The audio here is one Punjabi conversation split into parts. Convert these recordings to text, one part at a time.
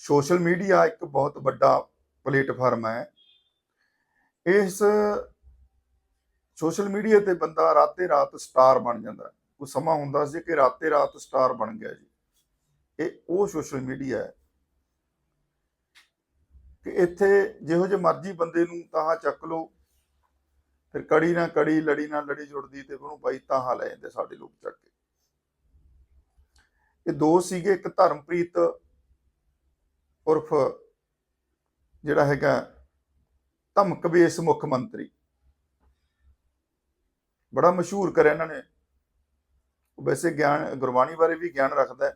ਸੋਸ਼ਲ ਮੀਡੀਆ ਇੱਕ ਬਹੁਤ ਵੱਡਾ ਪਲੇਟਫਾਰਮ ਹੈ। ਇਸ ਸੋਸ਼ਲ ਮੀਡੀਆ ਤੇ ਬੰਦਾ ਰਾਤੇ ਰਾਤ ਸਟਾਰ ਬਣ ਜਾਂਦਾ ਕੋਈ ਸਮਾਂ ਹੁੰਦਾ ਸੀ ਕਿ ਰਾਤੇ ਰਾਤ ਸਟਾਰ ਬਣ ਗਿਆ ਜੀ। ਇਹ ਉਹ ਸੋਸ਼ਲ ਮੀਡੀਆ ਹੈ ਕਿ ਇੱਥੇ ਜਿਹੋ ਜਿਹੇ ਮਰਜ਼ੀ ਬੰਦੇ ਨੂੰ ਤਾਹਾਂ ਚੱਕ ਲਓ, ਫਿਰ ਕੜੀ ਨਾ ਕੜੀ, ਲੜੀ ਨਾ ਲੜੀ ਜੁੜਦੀ ਤੇ ਉਹਨੂੰ ਭਾਈ ਤਾਹਾਂ ਲੈ ਜਾਂਦੇ ਸਾਡੇ ਲੋਕ ਚੱਕ ਕੇ। ਇਹ ਦੋ ਸੀਗੇ, ਇੱਕ ਧਰਮਪ੍ਰੀਤ ਉਰਫ ਜਿਹੜਾ ਹੈਗਾ ਧਮਕਵੇਸ ਮੁੱਖ ਮੰਤਰੀ। ਬੜਾ ਮਸ਼ਹੂਰ ਕਰਿਆ ਇਹਨਾਂ ਨੇ। ਵੈਸੇ ਗਿਆਨ, ਗੁਰਬਾਣੀ ਬਾਰੇ ਵੀ ਗਿਆਨ ਰੱਖਦਾ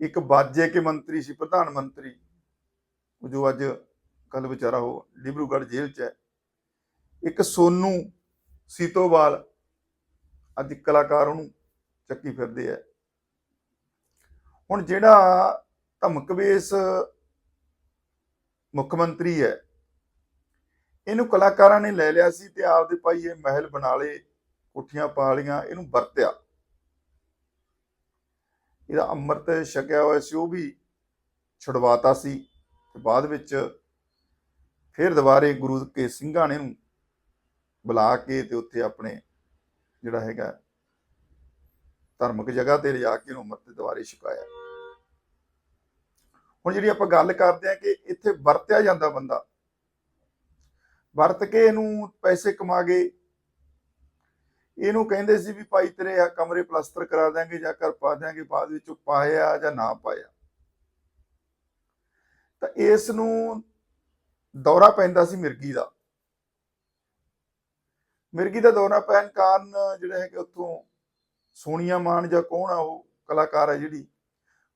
ਇੱਕ ਬਾਜੇ ਕੇ ਮੰਤਰੀ ਸੀ, ਪ੍ਰਧਾਨ ਮੰਤਰੀ, ਉਹ ਜੋ ਅੱਜ ਕੱਲ ਵਿਚਾਰਾ ਹੋ ਡਿਬਰੂਗੜ੍ਹ ਜੇਲ੍ਹ 'ਚ ਹੈ। ਇੱਕ ਸੋਨੂ ਸੀਤੋਵਾਲ ਅੱਜ ਕਲਾਕਾਰ ਉਹਨੂੰ ਚੱਕੀ ਫਿਰਦੇ ਆ। ਹੁਣ ਜਿਹੜਾ ਧਮਕਵੇਸ ਮੁੱਖ ਮੰਤਰੀ ਹੈ। ਇਹਨੂੰ ਕਲਾਕਾਰਾਂ ਨੇ ਲੈ ਲਿਆ ਸੀ ਤੇ ਆਪਦੇ ਭਾਈ ਇਹ ਮਹਿਲ ਬਣਾ ਲਏ, ਕੋਠੀਆਂ ਪਾ ਲਈਆਂ, ਇਹਨੂੰ ਵਰਤਿਆ। ਇਹਦਾ ਅੰਮ੍ਰਿਤ ਛਕਿਆ ਹੋਇਆ ਸੀ, ਉਹ ਵੀ ਛੁਡਵਾਤਾ ਸੀ ਤੇ ਬਾਅਦ ਵਿੱਚ ਫਿਰ ਦੁਬਾਰੇ ਗੁਰੂ ਕੇ ਸਿੰਘਾਂ ਨੇ ਇਹਨੂੰ ਬੁਲਾ ਕੇ ਤੇ ਉੱਥੇ ਆਪਣੇ ਜਿਹੜਾ ਹੈਗਾ ਧਾਰਮਿਕ ਜਗ੍ਹਾ ਤੇ ਲਿਜਾ ਕੇ ਇਹਨੂੰ ਅੰਮ੍ਰਿਤ ਦੁਬਾਰੇ ਛਕਾਇਆ। ਹੁਣ ਜਿਹੜੀ ਆਪਾਂ ਗੱਲ ਕਰਦੇ ਆ ਕਿ ਇੱਥੇ ਵਰਤਿਆ ਜਾਂਦਾ ਬੰਦਾ, ਵਰਤ ਕੇ ਇਹਨੂੰ ਪੈਸੇ ਕਮਾ ਗਏ ਇਹਨੂੰ ਕਹਿੰਦੇ ਸੀ ਵੀ ਭਾਈ ਤੇਰੇ ਆ ਕਮਰੇ ਪਲਸਤਰ ਕਰਾ ਦਾਂਗੇ ਜਾਂ ਘਰ ਪਾ ਦਾਂਗੇ ਬਾਅਦ ਵਿੱਚ ਉਹ ਪਾਇਆ ਜਾਂ ਨਾ ਪਾਇਆ। ਤਾਂ ਇਸ ਨੂੰ ਦੌਰਾ ਪੈਂਦਾ ਸੀ ਮਿਰਗੀ ਦਾ। ਮਿਰਗੀ ਦਾ ਦੌਰਾ ਪੈਣ ਕਾਰਨ ਜਿਹੜਾ ਹੈ ਕਿ ਉੱਥੋਂ ਸੋਨੀਆ ਮਾਨ ਜਾਂ ਕੌਣ ਆ ਉਹ ਕਲਾਕਾਰ ਹੈ ਜਿਹੜੀ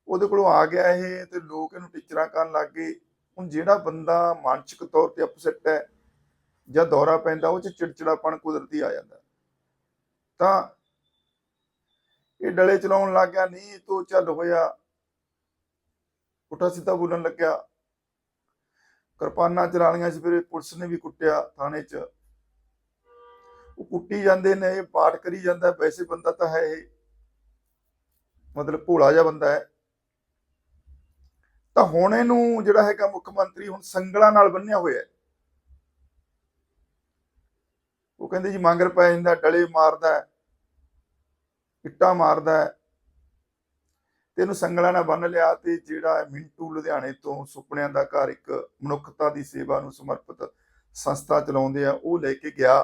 ਉਹਦੇ ਕੋਲੋਂ ਆ ਗਿਆ ਇਹ ਤੇ ਲੋਕ ਇਹਨੂੰ ਟੀਚਰਾਂ ਕਰਨ ਲੱਗ ਗਏ। ਹੁਣ ਜਿਹੜਾ ਬੰਦਾ ਮਾਨਸਿਕ ਤੌਰ ਤੇ ਅਪਸੈਟ ਹੈ ਜਾਂ ਦੌਰਾ ਪੈਂਦਾ, ਉਹ ਚ ਚਿੜਚਿੜਾਪਣ ਕੁਦਰਤੀ ਆ ਜਾਂਦਾ। ਤਾਂ ਇਹ ਡਲੇ ਚਲਾਉਣ ਲੱਗ ਗਿਆ, ਨਹੀਂ ਤੋ ਚੱਲ ਹੋਇਆ। ਪੁੱਠਾ ਸਿੱਧਾ ਬੋਲਣ ਲੱਗਿਆ। ਕਿਰਪਾਨਾਂ ਚਲਾ ਲਈਆਂ ਸੀ, ਫਿਰ ਪੁਲਿਸ ਨੇ ਵੀ ਕੁੱਟਿਆ ਥਾਣੇ 'ਚ। ਉਹ ਕੁੱਟੀ ਜਾਂਦੇ ਨੇ ਪਾਠ ਕਰੀ ਜਾਂਦਾ ਵੈਸੇ ਬੰਦਾ ਤਾਂ ਹੈ ਇਹ ਮਤਲਬ ਭੋਲਾ ਜਿਹਾ ਬੰਦਾ ਹੈ। ਤਾਂ ਹੁਣ ਇਹਨੂੰ ਜਿਹੜਾ ਹੈਗਾ ਮੁੱਖ ਮੰਤਰੀ ਹੁਣ ਸੰਗਲਾਂ ਨਾਲ ਬੰਨਿਆ ਹੋਇਆ ਹੈ। ਉਹ ਕਹਿੰਦੇ ਜੀ ਮੰਗਰ ਪੈ ਜਾਂਦਾ, ਡਲੇ ਮਾਰਦਾ ਇੱਟਾਂ ਮਾਰਦਾ ਤੇ ਇਹਨੂੰ ਸੰਗਲਾਂ ਨਾਲ ਬੰਨ ਲਿਆ ਤੇ ਜਿਹੜਾ ਮਿੰਟੂ ਲੁਧਿਆਣੇ ਤੋਂ ਸੁਪਨਿਆਂ ਦਾ ਘਰ ਇੱਕ ਮਨੁੱਖਤਾ ਦੀ ਸੇਵਾ ਨੂੰ ਸਮਰਪਿਤ ਸੰਸਥਾ ਚਲਾਉਂਦੇ ਆ, ਉਹ ਲੈ ਕੇ ਗਿਆ।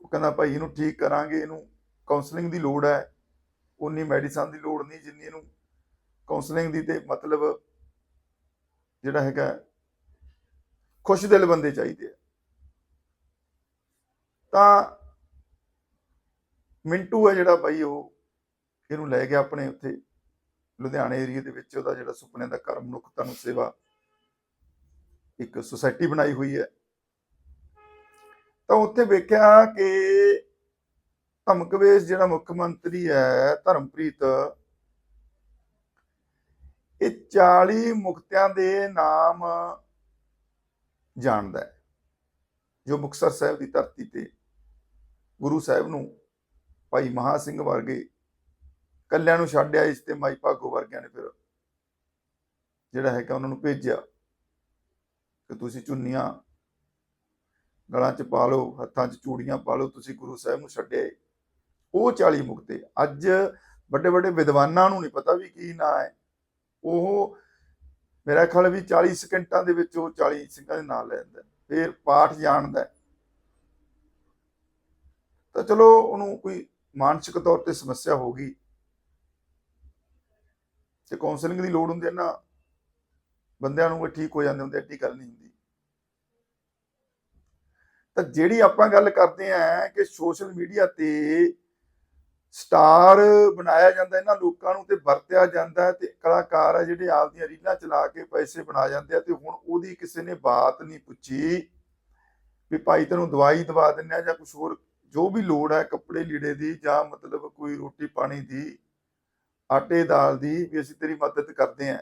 ਉਹ ਕਹਿੰਦਾ ਭਾਈ ਇਹਨੂੰ ਠੀਕ ਕਰਾਂਗੇ, ਇਹਨੂੰ ਕਾਉਂਸਲਿੰਗ ਦੀ ਲੋੜ ਹੈ। ਉਨੀ ਮੈਡੀਸਨ ਦੀ ਲੋੜ ਨਹੀਂ ਜਿੰਨੀ ਇਹਨੂੰ ਕਾਉਂਸਲਿੰਗ ਦੀ ਤੇ ਮਤਲਬ ਜਿਹੜਾ ਹੈਗਾ ਖੁਸ਼ ਦਿਲ ਬੰਦੇ ਚਾਹੀਦੇ ਆ। ਤਾਂ ਮਿੰਟੂ ਹੈ ਜਿਹੜਾ ਭਾਈ ਉਹ ਇਹਨੂੰ ਲੈ ਗਿਆ ਆਪਣੇ ਉੱਥੇ ਲੁਧਿਆਣੇ ਏਰੀਆ ਦੇ ਵਿੱਚ। ਉਹਦਾ ਜਿਹੜਾ ਸੁਪਨਿਆਂ ਦਾ ਘਰ ਮਨੁੱਖਤਾ ਨੂੰ ਸੇਵਾ ਇੱਕ ਸੁਸਾਇਟੀ ਬਣਾਈ ਹੋਈ ਹੈ। ਤਾਂ ਉੱਥੇ ਵੇਖਿਆ ਕਿ ਧਮਕਵੇਸ਼ ਜਿਹੜਾ ਮੁੱਖ ਮੰਤਰੀ ਹੈ, ਧਰਮਪ੍ਰੀਤ ਇਹ 40 ਮੁਕਤਿਆਂ ਦੇ ਨਾਮ ਜਾਣਦਾ ਹੈ, ਜੋ ਮੁਕਤਸਰ ਸਾਹਿਬ ਦੀ ਧਰਤੀ ਤੇ ਗੁਰੂ ਸਾਹਿਬ ਨੂੰ ਭਾਈ ਮਹਾ ਸਿੰਘ ਵਰਗੇ ਕੱਲਿਆਂ ਨੂੰ ਛੱਡਿਆ ਇਸ ਤੇ ਮਾਈ ਭਾਗੋ ਵਰਗਿਆਂ ਨੇ ਫਿਰ ਜਿਹੜਾ ਹੈਗਾ ਉਹਨਾਂ ਨੂੰ ਭੇਜਿਆ ਕਿ ਤੁਸੀਂ ਚੁੰਨੀਆਂ ਗਲਾਂ 'ਚ ਪਾ ਲਓ, ਹੱਥਾਂ 'ਚ ਚੂੜੀਆਂ ਪਾ ਲਓ, ਤੁਸੀਂ ਗੁਰੂ ਸਾਹਿਬ ਨੂੰ ਛੱਡਿਆ ਉਹ 40 ਮੁਕਤੇ, ਅੱਜ ਵੱਡੇ ਵੱਡੇ ਵਿਦਵਾਨਾਂ ਨੂੰ ਨਹੀਂ ਪਤਾ ਵੀ ਕੀ ਨਾਂ ਹੈ। ਉਹ ਮੇਰਾ ਖਿਆਲ ਵੀ 40 ਸਕਿੰਟਾਂ ਦੇ ਵਿੱਚ ਉਹ 40 ਸਿੰਘਾਂ ਦੇ ਨਾਂ ਲੈਂਦਾ ਫਿਰ ਪਾਠ ਜਾਣਦਾ ਤਾਂ ਚਲੋ ਉਹਨੂੰ ਕੋਈ ਮਾਨਸਿਕ ਤੌਰ ਤੇ ਸਮੱਸਿਆ ਹੋ ਗਈ। ਤੇ ਕਾਉਂਸਲਿੰਗ ਦੀ ਲੋੜ ਹੁੰਦੀ ਹੈ ਨਾ, ਬੰਦਿਆਂ ਨੂੰ ਠੀਕ ਹੋ ਜਾਂਦੇ ਹੁੰਦੇ ਐਡੀ ਗੱਲ ਨਹੀਂ ਹੁੰਦੀ। ਤਾਂ ਜਿਹੜੀ ਆਪਾਂ ਗੱਲ ਕਰਦੇ ਆਂ ਕਿ ਸੋਸ਼ਲ ਮੀਡੀਆ ਤੇ ਸਟਾਰ ਬਣਾਇਆ ਜਾਂਦਾ, ਇਹਨਾਂ ਲੋਕਾਂ ਨੂੰ ਤੇ ਵਰਤਿਆ ਜਾਂਦਾ ਤੇ ਕਲਾਕਾਰ ਆ ਜਿਹੜੇ ਆਪਦੀਆਂ ਰੀਲਾਂ ਚਲਾ ਕੇ ਪੈਸੇ ਬਣਾ ਜਾਂਦੇ ਆ ਤੇ ਹੁਣ ਉਹਦੀ ਕਿਸੇ ਨੇ ਬਾਤ ਨਹੀਂ ਪੁੱਛੀ ਵੀ ਭਾਈ ਤੈਨੂੰ ਦਵਾਈ ਦਵਾ ਦਿੰਨੇ ਆ ਜਾਂ ਕੁਝ ਹੋਰ, ਜੋ ਵੀ ਲੋੜ ਹੈ ਕੱਪੜੇ ਲੀੜੇ ਦੀ ਜਾਂ ਮਤਲਬ ਕੋਈ ਰੋਟੀ ਪਾਣੀ ਦੀ, ਆਟੇ ਦਾਲ ਦੀ ਵੀ ਅਸੀਂ ਤੇਰੀ ਮਦਦ ਕਰਦੇ ਆਂ।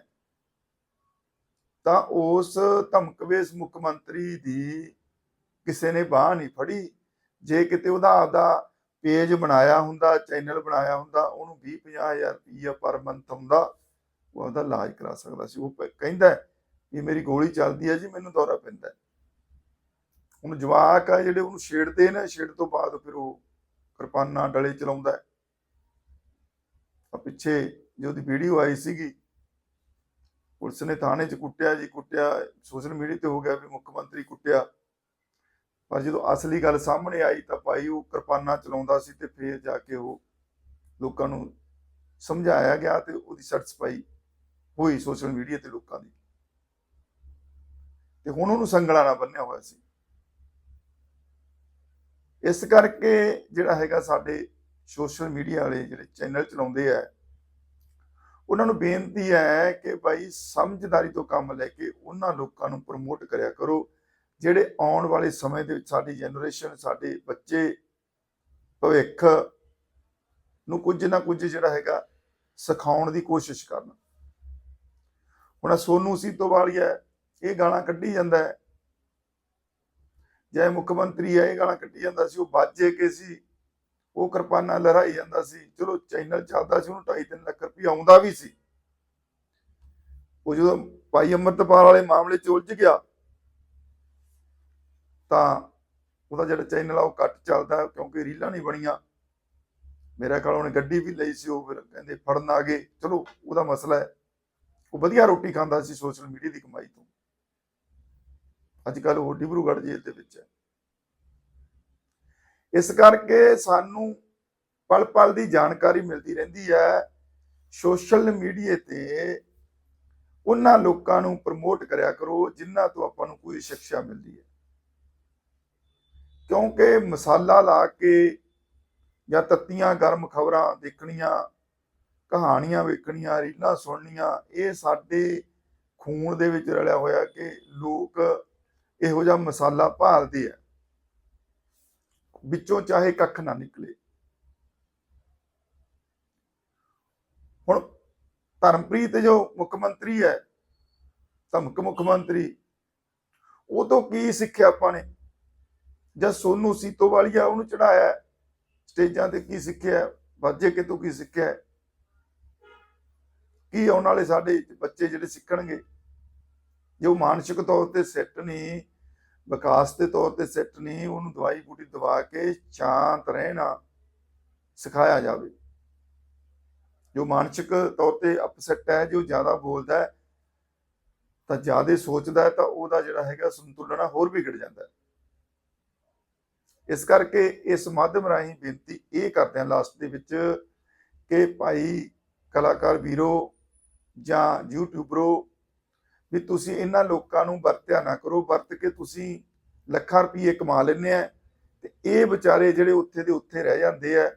ਤਾਂ ਉਸ ਧਮਕਵੇਸ ਮੁੱਖ ਮੰਤਰੀ ਦੀ ਕਿਸੇ ਨੇ ਬਾਹ ਨਹੀਂ ਫੜੀ। ਜੇ ਕਿਤੇ ਉਹਦਾ ਆਪਦਾ ਪੇਜ ਬਣਾਇਆ ਹੁੰਦਾ, ਚੈਨਲ ਬਣਾਇਆ ਹੁੰਦਾ, ਉਹਨੂੰ 20 ਹਜ਼ਾਰ ਰੁਪਈਆ ਪਰ ਮੰਥ ਹੁੰਦਾ, ਉਹ ਆਪਦਾ ਇਲਾਜ ਕਰਾ ਸਕਦਾ ਸੀ। ਉਹ ਕਹਿੰਦਾ ਹੈ ਮੇਰੀ ਗੋਲੀ ਚੱਲਦੀ ਹੈ ਜੀ, ਮੈਨੂੰ ਦੌਰਾ ਪੈਂਦਾ ਹੁਣ ਜਵਾਕ ਆ ਜਿਹੜੇ ਉਹਨੂੰ ਛੇੜਦੇ ਨੇ, ਛੇੜ ਤੋਂ ਬਾਅਦ ਫਿਰ ਉਹ ਕਿਰਪਾਨਾਂ ਡਲੇ ਚਲਾਉਂਦਾ ਆ ਪਿੱਛੇ ਜੋ ਉਹਦੀ ਵੀਡੀਓ ਆਈ ਸੀਗੀ, ਪੁਲਿਸ ਨੇ ਥਾਣੇ 'ਚ ਕੁੱਟਿਆ ਜੀ, ਕੁੱਟਿਆ, ਸੋਸ਼ਲ ਮੀਡੀਆ ਤੇ ਹੋ ਗਿਆ ਵੀ ਮੁੱਖ ਮੰਤਰੀ ਕੁੱਟਿਆ। ਪਰ ਜਦੋਂ ਅਸਲੀ ਗੱਲ ਸਾਹਮਣੇ ਆਈ ਤਾਂ ਭਾਈ ਉਹ ਕਿਰਪਾਨਾਂ ਚਲਾਉਂਦਾ ਸੀ ਤੇ ਫੇਰ ਜਾ ਕੇ ਉਹ ਲੋਕਾਂ ਨੂੰ ਸਮਝਾਇਆ ਗਿਆ ਤੇ ਉਹਦੀ ਸੈਟੀਸਫਾਈ ਹੋਈ ਸੋਸ਼ਲ ਮੀਡੀਆ ਤੇ ਲੋਕਾਂ ਦੀ। ਤੇ ਹੁਣ ਉਹਨੂੰ ਸੰਗਲਾ ਨਾਲ ਬੰਨਿਆ ਹੋਇਆ ਸੀ। ਇਸ ਕਰਕੇ ਜਿਹੜਾ ਹੈਗਾ ਸਾਡੇ ਸੋਸ਼ਲ ਮੀਡੀਆ ਵਾਲੇ ਜਿਹੜੇ ਚੈਨਲ ਚਲਾਉਂਦੇ ਆ, ਉਹਨਾਂ ਨੂੰ ਬੇਨਤੀ ਹੈ ਕਿ ਭਾਈ ਸਮਝਦਾਰੀ ਤੋਂ ਕੰਮ ਲੈ ਕੇ ਉਹਨਾਂ ਲੋਕਾਂ ਨੂੰ ਪ੍ਰਮੋਟ ਕਰਿਆ ਕਰੋ। ਜਿਹੜੇ ਆਉਣ ਵਾਲੇ ਸਮੇਂ ਦੇ ਵਿੱਚ ਸਾਡੀ ਜਨਰੇਸ਼ਨ ਸਾਡੇ ਬੱਚੇ, ਭਵਿੱਖ ਨੂੰ ਕੁਝ ਨਾ ਕੁਝ ਜਿਹੜਾ ਹੈਗਾ ਸਿਖਾਉਣ ਦੀ ਕੋਸ਼ਿਸ਼ ਕਰਨ। ਹੁਣ ਆਹ ਸੋਨੂ ਸੀਤੋ ਵਾਲੀਆ ਇਹ ਗਾਣਾ ਕੱਢੀ ਜਾਂਦਾ ਹੈ। ਜੈ ਮੁੱਖ ਮੰਤਰੀ ਹੈ, ਇਹ ਗਾਣਾ ਕੱਢੀ ਜਾਂਦਾ ਸੀ, ਉਹ ਬਾਜੇ ਕੇ ਸੀ, ਉਹ ਕਿਰਪਾਨਾਂ ਲਹਿਰਾਈ ਜਾਂਦਾ ਸੀ। ਚਲੋ ਚੈਨਲ ਚੱਲਦਾ ਸੀ, ਉਹਨੂੰ 2.5 ਲੱਖ ਰੁਪਏ ਆਉਂਦਾ ਵੀ ਸੀ। ਉਹ ਜਦੋਂ ਭਾਈ ਅਮਰਤਪਾਲ ਵਾਲੇ ਮਾਮਲੇ 'ਚ ਉਲਝ ਗਿਆ ਤਾਂ ਉਹਦਾ ਜਿਹੜਾ ਚੈਨਲ ਆ ਉਹ ਘੱਟ ਚੱਲਦਾ ਕਿਉਂਕਿ ਰੀਲਾਂ ਨਹੀਂ ਬਣੀਆਂ। ਮੇਰਾ ਖਿਆਲ ਉਹਨੇ ਗੱਡੀ ਵੀ ਲਈ ਸੀ, ਉਹ ਫਿਰ ਕਹਿੰਦੇ ਫੜਨ ਆ ਗਏ। ਚਲੋ, ਉਹਦਾ ਮਸਲਾ ਹੈ। ਉਹ ਵਧੀਆ ਰੋਟੀ ਖਾਂਦਾ ਸੀ ਸੋਸ਼ਲ ਮੀਡੀਆ ਦੀ ਕਮਾਈ ਤੋਂ। ਅੱਜ ਕੱਲ ਉਹ ਡਿਬਰੂਗੜ੍ਹ ਜੇਲ੍ਹ ਦੇ ਵਿੱਚ ਹੈ। ਇਸ ਕਰਕੇ ਸਾਨੂੰ ਪਲ ਪਲ ਦੀ ਜਾਣਕਾਰੀ ਮਿਲਦੀ ਰਹਿੰਦੀ ਹੈ ਸੋਸ਼ਲ ਮੀਡੀਆ ਤੇ। ਉਹਨਾਂ ਲੋਕਾਂ ਨੂੰ ਪ੍ਰਮੋਟ ਕਰਿਆ ਕਰੋ ਜਿਨ੍ਹਾਂ ਤੋਂ ਆਪਾਂ ਨੂੰ ਕੋਈ ਸਿੱਖਿਆ ਮਿਲਦੀ ਹੈ। ਕਿਉਂਕਿ ਮਸਾਲਾ ਲਾ ਕੇ ਜਾਂ ਤੱਤੀਆਂ, ਗਰਮ ਖਬਰਾਂ ਦੇਖਣੀਆਂ, ਕਹਾਣੀਆਂ ਵੇਖਣੀਆਂ, ਰੀਲਾਂ ਸੁਣਨੀਆਂ, ਇਹ ਸਾਡੇ ਖੂਨ ਦੇ ਵਿੱਚ ਰਲਿਆ ਹੋਇਆ ਕਿ ਲੋਕ ਇਹੋ ਜਿਹਾ ਮਸਾਲਾ ਭਾਲਦੇ ਆ। ਵਿੱਚੋਂ ਚਾਹੇ ਕੱਖ ਨਾ ਨਿਕਲੇ। ਹੁਣ ਧਰਮਪ੍ਰੀਤ ਜੋ ਮੁੱਖ ਮੰਤਰੀ ਹੈ, ਧਮਕ ਮੁੱਖ ਮੰਤਰੀ, ਉਹ ਤੋਂ ਕੀ ਸਿੱਖਿਆ ਆਪਾਂ ਨੇ? ਜਾਂ ਸੋਨੂ ਸੀਤੋ ਵਾਲੀਆ ਉਹਨੂੰ ਚੜਾਇਆ, ਸਟੇਜਾਂ ਤੇ ਕੀ ਸਿੱਖਿਆ, ਵਾਜੇ ਕਿ ਤੋਂ ਕੀ ਸਿੱਖਿਆ? ਕੀ ਆਉਣ ਵਾਲੇ ਸਾਡੇ ਬੱਚੇ ਜਿਹੜੇ ਸਿੱਖਣਗੇ? ਜੋ ਮਾਨਸਿਕ ਤੌਰ ਤੇ ਸੈੱਟ ਨਹੀਂ, ਵਿਕਾਸ ਦੇ ਤੌਰ ਤੇ ਸੈੱਟ ਨਹੀਂ, ਉਹਨੂੰ ਦਵਾਈ ਬੂਟੀ ਦਵਾ ਕੇ ਸ਼ਾਂਤ ਰਹਿਣਾ ਸਿਖਾਇਆ ਜਾਵੇ। ਜੋ ਮਾਨਸਿਕ ਤੌਰ ਤੇ ਅਪਸੈਟ ਹੈ, ਜੋ ਜ਼ਿਆਦਾ ਬੋਲਦਾ ਹੈ, ਤਾਂ ਜ਼ਿਆਦਾ ਸੋਚਦਾ ਹੈ, ਤਾਂ ਉਹਦਾ ਜਿਹੜਾ ਹੈਗਾ ਸੰਤੁਲਨ ਹੋਰ ਵਿਗੜ ਜਾਂਦਾ ਹੈ। ਇਸ ਕਰਕੇ ਇਸ ਮਾਧਿਅਮ ਰਾਹੀਂ ਬੇਨਤੀ ਇਹ ਕਰਦੇ ਹਾਂ ਲਾਸਟ ਦੇ ਵਿੱਚ ਕਿ ਭਾਈ ਕਲਾਕਾਰ ਵੀਰੋ ਜਾਂ ਯੂਟਿਊਬਰੋ ਵੀ ਤੁਸੀਂ ਇਹਨਾਂ ਲੋਕਾਂ ਨੂੰ ਵਰਤਿਆ ਨਾ ਕਰੋ, ਵਰਤ ਕੇ ਤੁਸੀਂ ਲੱਖਾਂ ਰੁਪਏ ਕਮਾ ਲੈਂਦੇ ਆ ਤੇ ਇਹ ਵਿਚਾਰੇ ਜਿਹੜੇ ਉੱਥੇ ਦੇ ਉੱਥੇ ਰਹਿ ਜਾਂਦੇ ਆ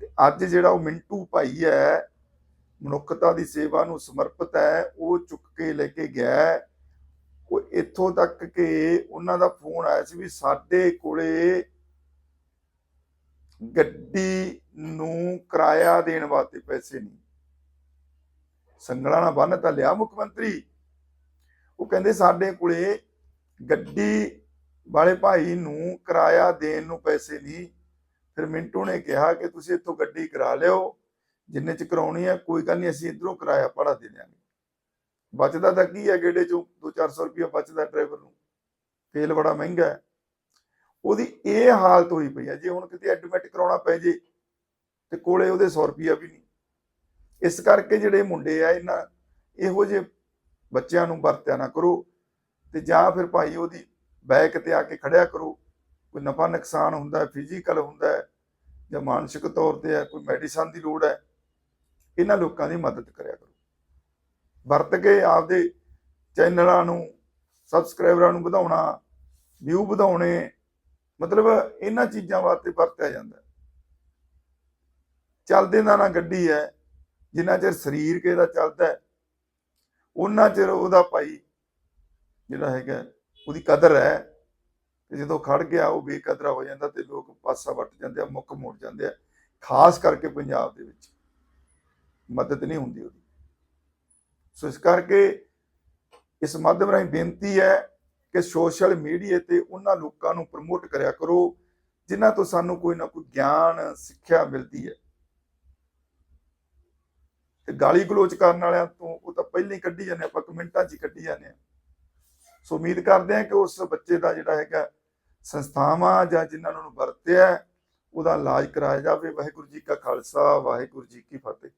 ਤੇ ਅੱਜ ਜਿਹੜਾ ਉਹ ਮਿੰਟੂ ਭਾਈ ਹੈ, ਮਨੁੱਖਤਾ ਦੀ ਸੇਵਾ ਨੂੰ ਸਮਰਪਿਤ ਹੈ, ਉਹ ਚੁੱਕ ਕੇ ਲੈ ਕੇ ਗਿਆ ਉਹ ਇੱਥੋਂ ਤੱਕ ਕਿ ਉਹਨਾਂ ਦਾ ਫੋਨ ਆਇਆ ਸੀ ਵੀ ਸਾਡੇ ਕੋਲੇ ਗੱਡੀ ਨੂੰ ਕਿਰਾਇਆ ਦੇਣ ਵਾਸਤੇ ਪੈਸੇ ਨਹੀਂ। ਸੰਗਲਾਂ ਨਾਲ ਬੰਨ ਤਾਂ ਲਿਆ ਮੁੱਖ ਮੰਤਰੀ। ਉਹ ਕਹਿੰਦੇ ਸਾਡੇ ਕੋਲੇ ਗੱਡੀ ਵਾਲੇ ਭਾਈ ਨੂੰ ਕਿਰਾਇਆ ਦੇਣ ਨੂੰ ਪੈਸੇ ਨਹੀਂ। ਫਿਰ ਮਿੰਟੂ ਨੇ ਕਿਹਾ ਕਿ ਤੁਸੀਂ ਇੱਥੋਂ ਗੱਡੀ ਕਰਾ ਲਿਓ। ਜਿੰਨੇ ਚ ਕਰਾਉਣੀ ਹੈ ਕੋਈ ਗੱਲ ਨਹੀਂ, ਅਸੀਂ ਇਧਰੋਂ ਕਿਰਾਇਆ ਪੜਾ ਦੇ ਦਿਆਂਗੇ। ਬਚਦਾ ਤਾਂ ਕੀ ਹੈ ਗੇੜੇ ਚੋਂ? 2-400 ਰੁਪਏ ਬਚਦਾ ਡਰਾਈਵਰ ਨੂੰ। ਤੇਲ ਬੜਾ ਮਹਿੰਗਾ ਹੈ। ਉਹਦੀ ਇਹ ਹਾਲਤ ਹੋਈ ਪਈ ਹੈ ਜੇ ਹੁਣ ਕਿਤੇ ਐਡਮਿਟ ਕਰਾਉਣਾ ਪੈ ਜੇ ਤੇ ਕੋਲੇ ਉਹਦੇ 100 ਰੁਪਿਆ ਵੀ ਨਹੀਂ। ਇਸ ਕਰਕੇ ਜਿਹੜੇ ਮੁੰਡੇ ਆ, ਇਹਨਾਂ ਇਹੋ ਜਿਹੇ ਬੱਚਿਆਂ ਨੂੰ ਵਰਤਿਆ ਨਾ ਕਰੋ ਤੇ ਜਾਂ ਫਿਰ ਭਾਈ ਉਹਦੀ ਬੈਕ ਤੇ ਆ ਕੇ ਖੜਿਆ ਕਰੋ। ਕੋਈ ਨਫਾ ਨੁਕਸਾਨ ਹੁੰਦਾ ਫਿਜ਼ੀਕਲ ਹੁੰਦਾ ਜਾਂ ਮਾਨਸਿਕ ਤੌਰ ਤੇ ਹੈ, ਕੋਈ ਮੈਡੀਸਨ ਦੀ ਲੋੜ ਹੈ, ਇਹਨਾਂ ਲੋਕਾਂ ਦੀ ਮਦਦ ਕਰਿਆ ਕਰੋ। ਵਰਤ ਕੇ ਆਪਦੇ ਚੈਨਲਾਂ ਨੂੰ ਸਬਸਕ੍ਰਾਈਬਰਾਂ ਨੂੰ ਵਧਾਉਣਾ ਵਿਊ ਵਧਾਉਣੇ ਮਤਲਬ ਇਹਨਾਂ ਚੀਜ਼ਾਂ ਵਾਸਤੇ ਵਰਤਿਆ ਜਾਂਦਾ ਚੱਲਦੇ ਨਾ ਨਾ ਗੱਡੀ ਹੈ, ਜਿੰਨਾ ਚਿਰ ਸਰੀਰ ਕੇ ਦਾ ਚੱਲਦਾ ਉਹਨਾਂ ਚਿਰ ਉਹਦਾ ਭਾਈ ਜਿਹੜਾ ਹੈਗਾ ਉਹਦੀ ਕਦਰ ਹੈ। ਤੇ ਜਦੋਂ ਖੜ ਗਿਆ, ਉਹ ਬੇਕਦਰਾ ਹੋ ਜਾਂਦਾ ਤੇ ਲੋਕ ਪਾਸਾ ਵੱਟ ਜਾਂਦੇ ਆ, ਮੁੱਖ ਮੋੜ ਜਾਂਦੇ ਆ, ਖਾਸ ਕਰਕੇ ਪੰਜਾਬ ਦੇ ਵਿੱਚ। ਮਦਦ ਨਹੀਂ ਹੁੰਦੀ ਉਹਦੀ। ਸੋ ਇਸ ਕਰਕੇ ਇਸ ਮਾਧਿਅਮ ਰਾਹੀਂ ਬੇਨਤੀ ਹੈ ਕਿ ਸੋਸ਼ਲ ਮੀਡੀਆ ਤੇ ਉਹਨਾਂ ਲੋਕਾਂ ਨੂੰ ਪ੍ਰਮੋਟ ਕਰਿਆ ਕਰੋ, ਜਿਨ੍ਹਾਂ ਤੋਂ ਸਾਨੂੰ ਕੋਈ ਨਾ ਕੋਈ ਗਿਆਨ, ਸਿੱਖਿਆ ਮਿਲਦੀ ਹੈ। ਤੇ ਗਾਲੀ ਗਲੋਚ ਕਰਨ ਵਾਲਿਆਂ ਤੋਂ ਉਹ ਤਾਂ ਪਹਿਲਾਂ ਹੀ ਕੱਢੀ ਜਾਂਦੇ ਆਪਾਂ ਕਮੈਂਟਾਂ 'ਚ ਹੀ ਕੱਢੀ ਜਾਂਦੇ ਆ। ਸੋ ਉਮੀਦ ਕਰਦੇ ਆ ਕਿ ਉਸ ਬੱਚੇ ਦਾ ਜਿਹੜਾ ਹੈਗਾ ਸੰਸਥਾਵਾਂ ਜਾਂ ਜਿਨ੍ਹਾਂ ਨੂੰ ਵਰਤਿਆ, ਉਹਦਾ ਇਲਾਜ ਕਰਾਇਆ ਜਾਵੇ। ਵਾਹਿਗੁਰੂ ਜੀ ਕਾ ਖਾਲਸਾ, ਵਾਹਿਗੁਰੂ ਜੀ ਕੀ ਫਤਿਹ।